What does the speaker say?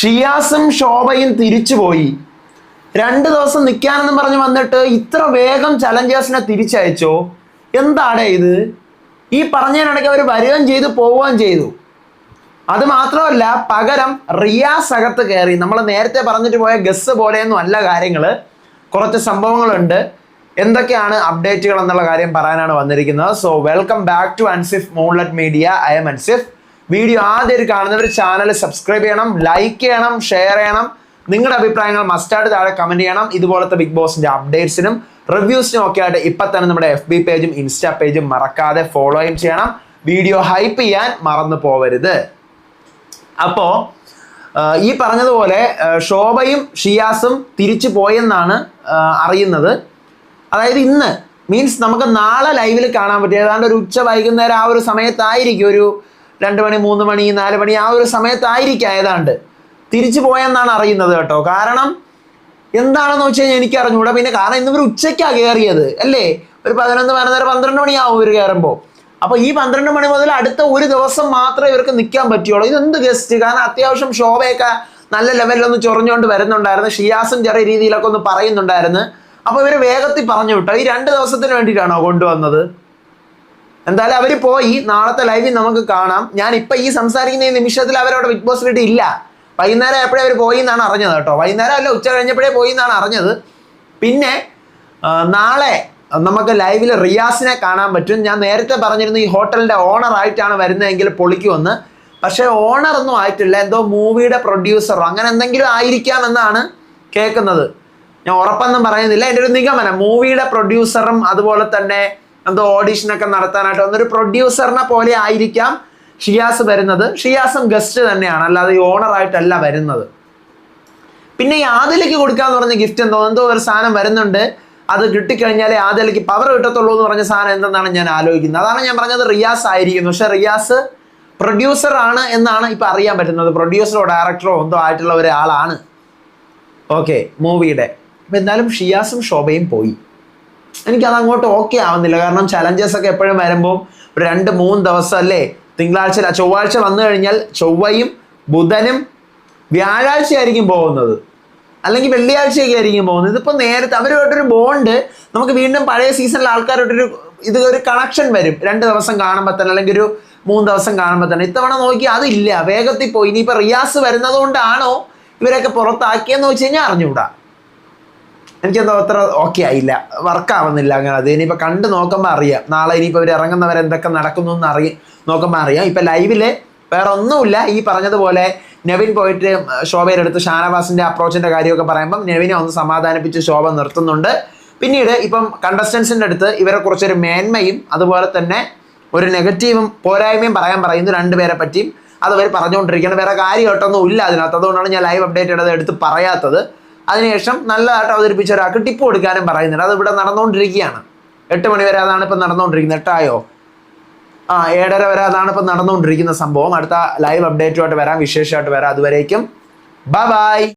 ഷിയാസും ശോഭയും തിരിച്ചുപോയി. രണ്ട് ദിവസം നിൽക്കാനെന്ന് പറഞ്ഞ് വന്നിട്ട് ഇത്ര വേഗം ചലഞ്ചേഴ്സിനെ തിരിച്ചയച്ചോ? എന്താണ് ഇത്? ഈ പറഞ്ഞതിനിടയ്ക്ക് അവർ വരികയും ചെയ്തു പോവുകയും ചെയ്തു. അത് മാത്രമല്ല പകരം റിയാസ് അകത്ത് കയറി. നമ്മൾ നേരത്തെ പറഞ്ഞിട്ട് പോയ ഗസ് പോലെയൊന്നും അല്ല കാര്യങ്ങൾ കുറച്ച് സംഭവങ്ങളുണ്ട്. എന്തൊക്കെയാണ് അപ്ഡേറ്റുകൾ എന്നുള്ള കാര്യം പറയാനാണ് വന്നിരിക്കുന്നത്. So welcome back to Ansif moonlet media I'm Ansif video ആദ്യം കാണുന്നവർ ചാനൽ സബ്സ്ക്രൈബ് ചെയ്യണം ലൈക്ക് ചെയ്യണം ഷെയർ ചെയ്യണം. നിങ്ങളുടെ അഭിപ്രായങ്ങൾ മസ്റ്റായിട്ട് താഴെ കമന്റ് ചെയ്യണം. ഇതുപോലത്തെ ബിഗ് ബോസിന്റെ അപ്ഡേറ്റ്സിനും റിവ്യൂസിനും ഒക്കെ ആയിട്ട് ഇപ്പൊ തന്നെ നമ്മുടെ എഫ് ബി പേജും ഇൻസ്റ്റാ പേജും മറക്കാതെ ഫോളോയും ചെയ്യണം. വീഡിയോ ഹൈപ്പ് ചെയ്യാൻ മറന്നു പോവരുത്. അപ്പോ ഈ പറഞ്ഞതുപോലെ ശോഭയും ഷിയാസും തിരിച്ചു പോയെന്നാണ് അറിയുന്നത്. അതായത് ഇന്ന് മീൻസ് നമുക്ക് നാളെ ലൈവിൽ കാണാൻ പറ്റും. ഏതാണ്ട് ഒരു ഉച്ച വൈകുന്നേരം ആ ഒരു സമയത്തായിരിക്കും ഒരു രണ്ട് മണി മൂന്ന് മണി നാല് മണി ആ ഒരു സമയത്തായിരിക്കാം ഏതാണ്ട്. തിരിച്ചു പോയെന്നാണ് അറിയുന്നത് കേട്ടോ. കാരണം എന്താണെന്ന് വെച്ച് കഴിഞ്ഞാൽ എനിക്ക് അറിഞ്ഞൂടാ പിന്നെ കാരണം ഇന്ന് ഇവർ ഉച്ചയ്ക്കാണ് കയറിയത് അല്ലേ? ഒരു പതിനൊന്ന് പതിനൊന്നര പന്ത്രണ്ട് മണിയാവും ഇവർ കയറുമ്പോൾ. അപ്പൊ ഈ പന്ത്രണ്ട് മണി മുതൽ അടുത്ത ഒരു ദിവസം മാത്രമേ ഇവർക്ക് നിൽക്കാൻ പറ്റുള്ളൂ. ഇതെന്ത് ഗസ്റ്റ് കാരണം അത്യാവശ്യം ശോഭയൊക്കെ നല്ല ലെവലിലൊന്ന് ചൊറിഞ്ഞുകൊണ്ട് വരുന്നുണ്ടായിരുന്നു. ഷിയാസും ചെറിയ രീതിയിലൊക്കെ ഒന്ന് പറയുന്നുണ്ടായിരുന്നു. അപ്പൊ ഇവർ വേഗത്തിൽ പറഞ്ഞു വിട്ടോ. ഈ രണ്ട് ദിവസത്തിന് വേണ്ടിയിട്ടാണോ കൊണ്ടുവന്നത്? എന്തായാലും അവർ പോയി നാളത്തെ ലൈവിൽ നമുക്ക് കാണാം. ഞാൻ ഇപ്പം ഈ സംസാരിക്കുന്ന ഈ നിമിഷത്തിൽ അവരവിടെ ബിഗ് ബോസ് വീട്ടിൽ ഇല്ല. വൈകുന്നേരം എപ്പോഴേ അവർ പോയി എന്നാണ് അറിഞ്ഞത് കേട്ടോ. വൈകുന്നേരം അല്ല ഉച്ച കഴിഞ്ഞപ്പോഴേ പോയി എന്നാണ് അറിഞ്ഞത്. പിന്നെ നാളെ നമുക്ക് ലൈവിൽ റിയാസിനെ കാണാൻ പറ്റും. ഞാൻ നേരത്തെ പറഞ്ഞിരുന്നു ഈ ഹോട്ടലിന്റെ ഓണർ ആയിട്ടാണ് വരുന്നതെങ്കിൽ പൊളിക്കുമെന്ന്. പക്ഷേ ഓണർ ഒന്നും ആയിട്ടില്ല. എന്തോ മൂവിയുടെ പ്രൊഡ്യൂസറോ അങ്ങനെ എന്തെങ്കിലും ആയിരിക്കാം എന്നാണ് കേൾക്കുന്നത്. ഞാൻ ഉറപ്പൊന്നും പറയുന്നില്ല. എന്റെ ഒരു നിഗമനം മൂവിയുടെ പ്രൊഡ്യൂസറും അതുപോലെ തന്നെ എന്തോ ഓഡീഷനൊക്കെ നടത്താനായിട്ട് വന്നൊരു പ്രൊഡ്യൂസറിനെ പോലെ ആയിരിക്കാം ഷിയാസ് വരുന്നത്. ഷിയാസും ഗസ്റ്റ് തന്നെയാണ് അല്ലാതെ ഈ ഓണർ ആയിട്ടല്ല വരുന്നത്. പിന്നെ ഈ ആദിലേക്ക് കൊടുക്കാന്ന് പറഞ്ഞ ഗിഫ്റ്റ് എന്തോ എന്തോ ഒരു സാധനം വരുന്നുണ്ട്. അത് കിട്ടിക്കഴിഞ്ഞാലേ ആദിലേക്ക് പവർ കിട്ടത്തുള്ളൂ എന്ന് പറഞ്ഞ സാധനം എന്തെന്നാണ് ഞാൻ ആലോചിക്കുന്നത്. അതാണ് ഞാൻ പറഞ്ഞത് റിയാസ് ആയിരിക്കുന്നു. പക്ഷെ റിയാസ് പ്രൊഡ്യൂസർ ആണ് എന്നാണ് ഇപ്പൊ അറിയാൻ പറ്റുന്നത്. പ്രൊഡ്യൂസറോ ഡയറക്ടറോ എന്തോ ആയിട്ടുള്ള ഒരാളാണ്. ഓക്കെ മൂവിയുടെ അപ്പൊ എന്തായാലും ഷിയാസും ശോഭയും പോയി. എനിക്കത് അങ്ങോട്ട് ഓക്കെ ആവുന്നില്ല. കാരണം ചലഞ്ചസ് ഒക്കെ എപ്പോഴും വരുമ്പോൾ ഒരു രണ്ട് മൂന്ന് ദിവസം അല്ലേ? തിങ്കളാഴ്ച ചൊവ്വാഴ്ച വന്നു കഴിഞ്ഞാൽ ചൊവ്വയും ബുധനും വ്യാഴാഴ്ച ആയിരിക്കും പോകുന്നത്. അല്ലെങ്കിൽ വെള്ളിയാഴ്ചയൊക്കെ ആയിരിക്കും പോകുന്നത്. ഇതിപ്പോൾ നേരത്തെ അവരുമായിട്ടൊരു ബോണ്ട് നമുക്ക് വീണ്ടും പഴയ സീസണിലെ ആൾക്കാരോട്ടൊരു ഇത് ഒരു കണക്ഷൻ വരും. രണ്ട് ദിവസം കാണുമ്പോൾ തന്നെ അല്ലെങ്കിൽ ഒരു മൂന്ന് ദിവസം കാണുമ്പോൾ തന്നെ. ഇത്തവണ നോക്കി അതില്ല. വേഗത്തിൽ പോയി. ഇനിയിപ്പോൾ റിയാസ് വരുന്നത് കൊണ്ടാണോ ഇവരൊക്കെ പുറത്താക്കിയെന്ന് വെച്ച് കഴിഞ്ഞാൽ അറിഞ്ഞുകൂടാ. എനിക്കെന്തോ അത്ര ഓക്കെ ആയില്ല. വർക്ക് ആവുന്നില്ല അങ്ങനെ. അത് ഇനിയിപ്പോൾ കണ്ട് നോക്കുമ്പോൾ അറിയാം. നാളെ ഇനിയിപ്പോൾ ഇവർ ഇറങ്ങുന്നവർ എന്തൊക്കെ നടക്കുന്നു എന്ന് അറിയാം നോക്കുമ്പോൾ അറിയാം. ഇപ്പം ലൈവിൽ വേറെ ഒന്നുമില്ല. ഈ പറഞ്ഞതുപോലെ നെവിൻ പോയിട്ട് ശോഭയിലെടുത്ത് ഷാനവാസിന്റെ അപ്രോച്ചിന്റെ കാര്യമൊക്കെ പറയുമ്പം നെവിനെ ഒന്ന് സമാധാനിപ്പിച്ച് ശോഭ നിർത്തുന്നുണ്ട്. പിന്നീട് ഇപ്പം കണ്ടസ്റ്റൻസിന്റെ അടുത്ത് ഇവരെ കുറിച്ചൊരു മേന്മയും അതുപോലെ തന്നെ ഒരു നെഗറ്റീവും പോരായ്മയും പറയാൻ പറയുന്നു രണ്ടുപേരെ പറ്റിയും. അത് അവർ പറഞ്ഞുകൊണ്ടിരിക്കുകയാണ്. വേറെ കാര്യമായിട്ടൊന്നും ഇല്ല അതിനകത്ത്. അതുകൊണ്ടാണ് ഞാൻ ലൈവ് അപ്ഡേറ്റ് ഇടത് എടുത്ത് പറയാത്തത്. അതിനുശേഷം നല്ലതായിട്ട് അവതരിപ്പിച്ച ഒരാൾക്ക് ടിപ്പ് കൊടുക്കാനും പറയുന്നുണ്ട്. അത് ഇവിടെ നടന്നുകൊണ്ടിരിക്കുകയാണ്. എട്ട് മണി വരെ അതാണ് ഇപ്പം നടന്നുകൊണ്ടിരിക്കുന്നത്. എട്ടായോ? ആ ഏഴര വരെ അതാണ് ഇപ്പം നടന്നുകൊണ്ടിരിക്കുന്ന സംഭവം. അടുത്ത ലൈവ് അപ്ഡേറ്റുമായിട്ട് വരാം. വിശേഷമായിട്ട് വരാം. അതുവരേക്കും. Bye bye